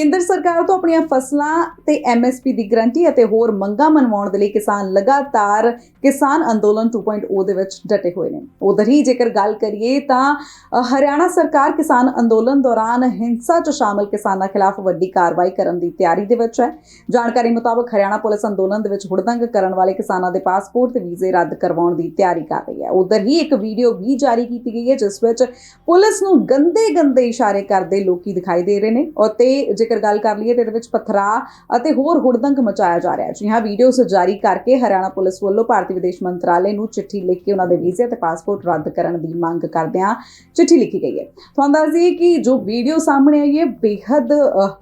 ਕੇਂਦਰ ਸਰਕਾਰ ਤੋਂ ਆਪਣੀਆਂ ਫਸਲਾਂ ਤੇ ਐਮਐਸਪੀ ਦੀ ਗਰੰਟੀ ਅਤੇ ਹੋਰ ਮੰਗਾਂ ਮਨਵਾਉਣ ਦੇ ਲਈ ਕਿਸਾਨ ਲਗਾਤਾਰ ਕਿਸਾਨ ਅੰਦੋਲਨ 2.0 ਦੇ ਵਿੱਚ ਡਟੇ ਹੋਏ ਨੇ। ਉਧਰ ਹੀ ਜੇਕਰ ਗੱਲ ਕਰੀਏ ਤਾਂ ਹਰਿਆਣਾ ਸਰਕਾਰ ਕਿਸਾਨ ਅੰਦੋਲਨ ਦੌਰਾਨ ਹਿੰਸਾ 'ਚ ਸ਼ਾਮਲ ਕਿਸਾਨਾਂ ਖਿਲਾਫ ਵੱਡੀ ਕਾਰਵਾਈ ਕਰਨ ਦੀ ਤਿਆਰੀ ਦੇ ਵਿੱਚ ਹੈ। ਜਾਣਕਾਰੀ ਮੁਤਾਬਕ ਹਰਿਆਣਾ ਪੁਲਿਸ ਅੰਦੋਲਨ ਦੇ ਵਿੱਚ ਹੁੜਦੰਗ ਕਰਨ ਵਾਲੇ ਕਿਸਾਨਾਂ ਦੇ ਪਾਸਪੋਰਟ ਤੇ ਵੀਜ਼ੇ ਰੱਦ ਕਰਵਾਉਣ ਦੀ ਤਿਆਰੀ ਕਰ ਰਹੀ ਹੈ। ਉਧਰ ਹੀ ਇੱਕ ਵੀਡੀਓ ਵੀ ਜਾਰੀ ਕੀਤੀ ਗਈ ਹੈ, ਜਿਸ ਵਿੱਚ ਪੁਲਿਸ ਨੂੰ ਗੰਦੇ ਗੰਦੇ ਇਸ਼ਾਰੇ ਕਰਦੇ ਲੋਕੀ ਦਿਖਾਈ ਦੇ ਰਹੇ ਨੇ। ਅਤੇ ਜੇਕਰ ਗੱਲ ਕਰ ਲਈਏ ਤੇ ਇਹਦੇ ਵਿੱਚ ਪਥਰਾ ਅਤੇ ਹੋਰ ਹੁੜਦੰਗ ਮਚਾਇਆ ਜਾ ਰਿਹਾ ਹੈ। ਜੀ ਹਾਂ ਵੀਡੀਓਸ ਜਾਰੀ ਕਰਕੇ ਹਰਿਆਣਾ ਪੁਲਿਸ ਵੱਲੋਂ ਭਾਰਤੀ ਵਿਦੇਸ਼ ਮੰਤਰਾਲੇ ਨੂੰ ਚਿੱਠੀ ਲਿਖ ਕੇ ਉਹਨਾਂ ਦੇ ਵੀਜ਼ੇ ਤੇ ਪਾਸਪੋਰਟ ਰੱਦ ਕਰਨ ਦੀ ਮੰਗ ਕਰਦਿਆਂ ਚਿੱਠੀ ਲਿਖੀ ਗਈ ਹੈ। ਤੁਹਾਨੂੰ ਦੱਸ ਦਈਏ ਕਿ ਜੋ ਵੀਡੀਓ ਸਾਹਮਣੇ ਆਈ ਹੈ ਬੇहद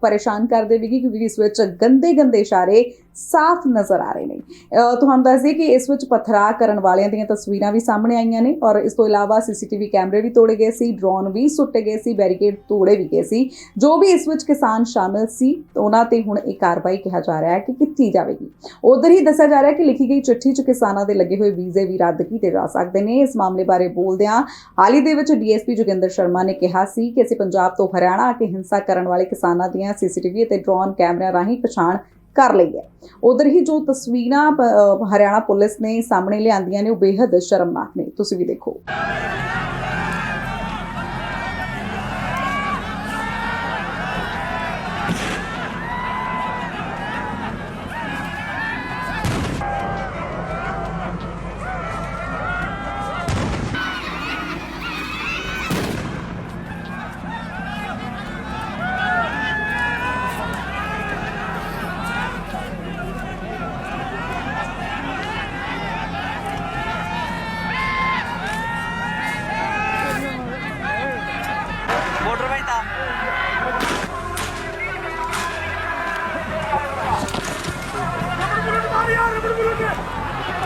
ਪਰੇਸ਼ਾਨ ਕਰ ਦੇਵੇਗੀ ਕਿਉਂਕਿ ਇਸ ਵਿੱਚ ਗੰਦੇ ਗੰਦੇ ਇਸ਼ਾਰੇ ਸਾਫ਼ ਨਜ਼ਰ ਆ ਰਹੇ ਨੇ। ਤੁਹਾਨੂੰ ਦੱਸ ਦਈਏ ਕਿ ਇਸ ਵਿੱਚ ਪਥਰਾ ਕਰਨ ਵਾਲਿਆਂ ਦੀਆਂ ਤਸਵੀਰਾਂ ਵੀ ਸਾਹਮਣੇ ਆਈਆਂ ਨੇ ਔਰ ਇਸ ਤੋਂ ਇਲਾਵਾ ਸੀਸੀਟੀਵੀ ਕੈਮਰੇ ਵੀ ਤੋੜੇ ਗਏ ਸੀ ਡਰੋਨ ਵੀ ਸੁੱਟੇ ਗਏ ਸੀ ਬੈਰੀਕੇਡ ਤੋੜੇ ਵੀ ਗਏ ਸੀ। ਜੋ ਵੀ ਇਸ ਵਿੱਚ ਕਿਸਾਨ ਸ਼ਾਮਿਲ ਸੀ, ਉਹਨਾਂ ਤੇ ਹੁਣ ਇਹ ਕਾਰਵਾਈ ਕਿਹਾ ਜਾ ਰਿਹਾ ਹੈ ਕਿ ਕੀਤੀ ਜਾਵੇਗੀ। ਉਧਰ ਹੀ ਦੱਸਿਆ ਜਾ ਰਿਹਾ ਹੈ ਕਿ ਲਿਖੀ ਗਈ ਚਿੱਠੀ 'ਚ ਕਿਸਾਨਾਂ ਦੇ ਲੱਗੇ ਹੋਏ ਵੀਜ਼ੇ ਵੀ ਰੱਦ ਕੀਤੇ ਜਾ ਸਕਦੇ ਨੇ। ਇਸ ਮਾਮਲੇ ਬਾਰੇ ਬੋਲਦਿਆਂ ਹਾਲ ਹੀ ਦੇ ਵਿੱਚ ਡੀਐਸਪੀ ਜੋਗਿੰਦਰ ਸ਼ਰਮਾ ਨੇ ਕਿਹਾ ਸੀ ਕਿ ਅਸੀਂ ਪੰਜਾਬ ਤੋਂ ਹਰਿਆਣਾ ਆ ਕੇ ਹਿੰਸਾ ਕਰਨ ਵਾਲੇ ਕਿਸਾਨਾਂ ਦੀਆਂ ਸੀਸੀਟੀਵੀ ਅਤੇ ਡਰੋਨ ਕੈਮਰਿਆਂ ਰਾਹੀਂ ਪਛਾਣ ਕਰ ਲਈ ਹੈ। ਉਧਰ ਹੀ ਜੋ ਤਸਵੀਰਾਂ ਹਰਿਆਣਾ ਪੁਲਿਸ ਨੇ ਸਾਹਮਣੇ ਲਿਆਂਦੀਆਂ ਨੇ, ਉਹ ਬੇहद ਸ਼ਰਮਨਾਕ ਨੇ। ਤੁਸੀਂ ਵੀ ਦੇਖੋ।